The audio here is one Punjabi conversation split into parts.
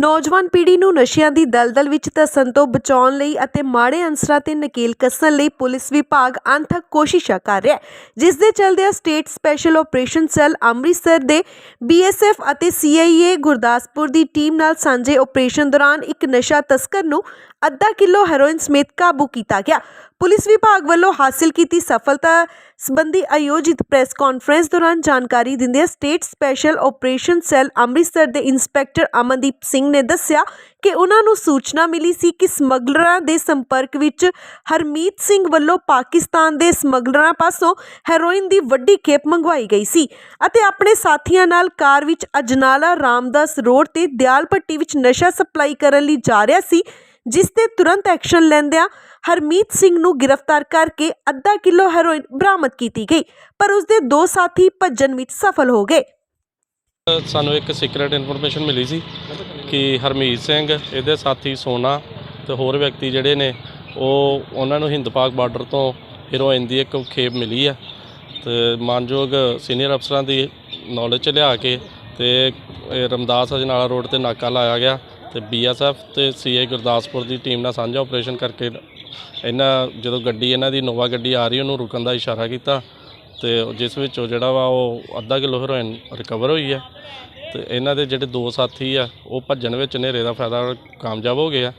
ਨੌਜਵਾਨ ਪੀੜ੍ਹੀ ਨੂੰ ਨਸ਼ਿਆਂ ਦੀ ਦਲਦਲ ਵਿੱਚ ਧੱਸਣ ਤੋਂ ਬਚਾਉਣ ਲਈ ਅਤੇ ਮਾੜੇ ਅਨਸਰਾਂ ਤੇ ਨਕੇਲ ਕੱਸਣ ਲਈ ਪੁਲਿਸ ਵਿਭਾਗ ਅਣਥੱਕ ਕੋਸ਼ਿਸ਼ਾਂ ਕਰ ਰਿਹਾ ਹੈ। ਜਿਸ ਦੇ ਚਲਦਿਆਂ state special operation cell Amritsar ਦੇ ਬੀਐਸਐਫ ਅਤੇ ਸੀਆਈਏ ਗੁਰਦਾਸਪੁਰ ਦੀ ਟੀਮ ਨਾਲ ਸਾਂਝੇ ਆਪਰੇਸ਼ਨ ਦੌਰਾਨ ਇੱਕ ਨਸ਼ਾ ਤਸਕਰ ਨੂੰ ਅੱਧਾ ਕਿਲੋ ਹੈਰੋਇਨ ਸਮੇਤ ਕਾਬੂ ਕੀਤਾ ਗਿਆ। ਪੁਲਿਸ ਵਿਭਾਗ ਵੱਲੋਂ ਹਾਸਲ ਕੀਤੀ ਸਫਲਤਾ ਸੰਬੰਧੀ ਆਯੋਜਿਤ ਪ੍ਰੈਸ ਕਾਨਫਰੰਸ ਦੌਰਾਨ ਜਾਣਕਾਰੀ ਦਿੰਦਿਆਂ state special operation cell Amritsar ਦੇ ਇੰਸਪੈਕਟਰ ਅਮਨਦੀਪ ਸਿੰਘ ਨੇ ਦੱਸਿਆ ਕਿ ਉਹਨਾਂ ਨੂੰ ਸੂਚਨਾ ਮਿਲੀ ਸੀ ਕਿ ਸਮਗਲਰਾਂ ਦੇ ਸੰਪਰਕ ਵਿੱਚ ਹਰਮੀਤ ਸਿੰਘ ਵੱਲੋਂ ਪਾਕਿਸਤਾਨ ਦੇ ਸਮਗਲਰਾਂ ਪਾਸੋਂ ਹੈਰੋਇਨ ਦੀ ਵੱਡੀ ਖੇਪ ਮੰਗਵਾਈ ਗਈ ਸੀ ਅਤੇ ਆਪਣੇ ਸਾਥੀਆਂ ਨਾਲ ਕਾਰ ਵਿੱਚ ਅਜਨਾਲਾ ਰਾਮਦਾਸ ਰੋਡ ਤੇ ਦਿਆਲ ਭੱਟੀ ਵਿੱਚ ਨਸ਼ਾ ਸਪਲਾਈ ਕਰਨ ਲਈ ਜਾ ਰਿਹਾ ਸੀ, ਜਿਸ ਤੇ ਤੁਰੰਤ ਐਕਸ਼ਨ ਲੈਂਦਿਆਂ ਹਰਮੀਤ ਸਿੰਘ ਨੂੰ ਗ੍ਰਿਫਤਾਰ ਕਰਕੇ ਅੱਧਾ ਕਿਲੋ ਹੈਰੋਇਨ ਬਰਾਮਦ ਕੀਤੀ ਗਈ, ਪਰ ਉਸ ਦੇ ਦੋ ਸਾਥੀ ਭੱਜਣ ਵਿੱਚ ਸਫਲ ਹੋ ਗਏ। ਸਾਨੂੰ ਇੱਕ ਸੀਕ੍ਰੀਟ ਇਨਫੋਰਮੇਸ਼ਨ ਮਿਲੀ ਸੀ। ਕਿ ਹਰਮੀਤ ਸਿੰਘ, ਇਹਦੇ ਸਾਥੀ ਸੋਨਾ ਤੇ ਹੋਰ ਵਿਅਕਤੀ ਜਿਹੜੇ ਨੇ, ਉਹ ਉਹਨਾਂ ਨੂੰ ਹਿੰਦ ਪਾਕ ਬਾਰਡਰ ਤੋਂ ਹੀਰੋਇਨ ਦੀ ਇੱਕ ਖੇਪ ਮਿਲੀ ਆ ਤੇ ਮਾਨਯੋਗ ਸੀਨੀਅਰ ਅਫਸਰਾਂ ਦੀ ਨੌਲੇਜ ਚ ਲਿਆ ਕੇ ਤੇ ਰਮਦਾਸ ਅਜਨਾਲਾ ਰੋਡ ਤੇ ਨਾਕਾ ਲਾਇਆ ਗਿਆ ਤੇ ਬੀਐਸਐਫ ਤੇ ਸੀਏ ਗੁਰਦਾਸਪੁਰ ਦੀ ਟੀਮ ਨਾਲ ਸਾਂਝਾ ਆਪਰੇਸ਼ਨ ਕਰਕੇ ਇਹਨਾਂ ਜਦੋਂ ਗੱਡੀ ਇਹਨਾਂ ਦੀ ਨੋਵਾ ਗੱਡੀ ਆ ਰਹੀ, ਉਹਨੂੰ ਰੁਕਣ ਦਾ ਇਸ਼ਾਰਾ ਕੀਤਾ ਤੇ ਜਿਸ ਵਿੱਚ ਉਹ ਜਿਹੜਾ ਵਾ ਉਹ ਅੱਧਾ ਕਿਲੋ ਹੈਰੋਇਨ ਰਿਕਵਰ ਹੋਈ ਹੈ ਤੇ ਇਹਨਾਂ ਦੇ ਜਿਹੜੇ ਦੋ ਸਾਥੀ ਆ ਉਹ ਭੱਜਣ ਵਿੱਚ ਹਨੇਰੇ ਦਾ ਫਾਇਦਾ ਕਾਮਯਾਬ ਹੋ ਗਏ ਆ।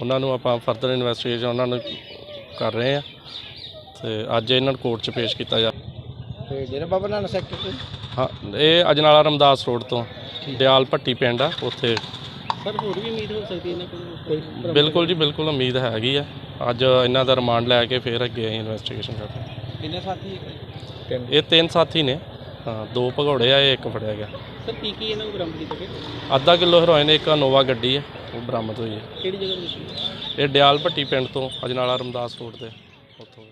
ਉਹਨਾਂ ਨੂੰ ਆਪਾਂ ਫਰਦਰ ਇਨਵੈਸਟੀਗੇਸ਼ਨ ਉਹਨਾਂ ਨੂੰ ਕਰ ਰਹੇ ਆ ਤੇ ਅੱਜ ਇਹਨਾਂ ਨੂੰ ਕੋਰਟ 'ਚ ਪੇਸ਼ ਕੀਤਾ ਜਾ ਤੇ ਜਿਹੜੇ ਬਾਬਾ ਨਾਨਕ ਸੈਕਟਰ ਤੋਂ? ਹਾਂ ਇਹ ਅਜਨਾਲਾ ਰਮਦਾਸ ਰੋਡ ਤੋਂ ਦਿਆਲ ਭੱਟੀ ਪਿੰਡ ਆ ਉੱਥੇ। ਸਰ ਹੋਰ ਵੀ ਉਮੀਦ ਹੋ ਸਕਦੀ ਇਹਨਾਂ ਕੋਲ? ਬਿਲਕੁਲ ਜੀ ਬਿਲਕੁਲ ਉਮੀਦ ਹੈਗੀ ਆ। ਅੱਜ ਇਹਨਾਂ ਦਾ ਰਿਮਾਂਡ ਲੈ ਕੇ ਫਿਰ ਅੱਗੇ ਇਨਵੈਸਟੀਗੇਸ਼ਨ ਕਰਦੇ। ਕਿੰਨੇ ਸਾਥੀ ਇਹ ਤਿੰਨ ਸਾਥੀ ਨੇ। ਹਾਂ ਦੋ ਭਗੌੜੇ ਆ ਇਹ ਇੱਕ ਫੜਿਆ ਗਿਆ। ਸਰ ਕੀ ਕੀ ਇਹਨਾਂ ਨੂੰ ਬਰਾਮਦ ਕੀਤਾ ਗਿਆ? ਅੱਧਾ ਕਿਲੋ ਹੈਰੋਇਨ ਇੱਕ ਨੋਵਾ ਗੱਡੀ ਹੈ ਉਹ ਬਰਾਮਦ ਹੋਈ ਹੈ ਕਿਹੜੀ ਜਗ੍ਹਾ ਤੋਂ ਇਹ ਡਿਆਲ ਭੱਟੀ ਪਿੰਡ ਤੋਂ ਅਜਨਾਲਾ ਰਮਦਾਸ ਰੋਡ ਤੇ ਉੱਥੋਂ।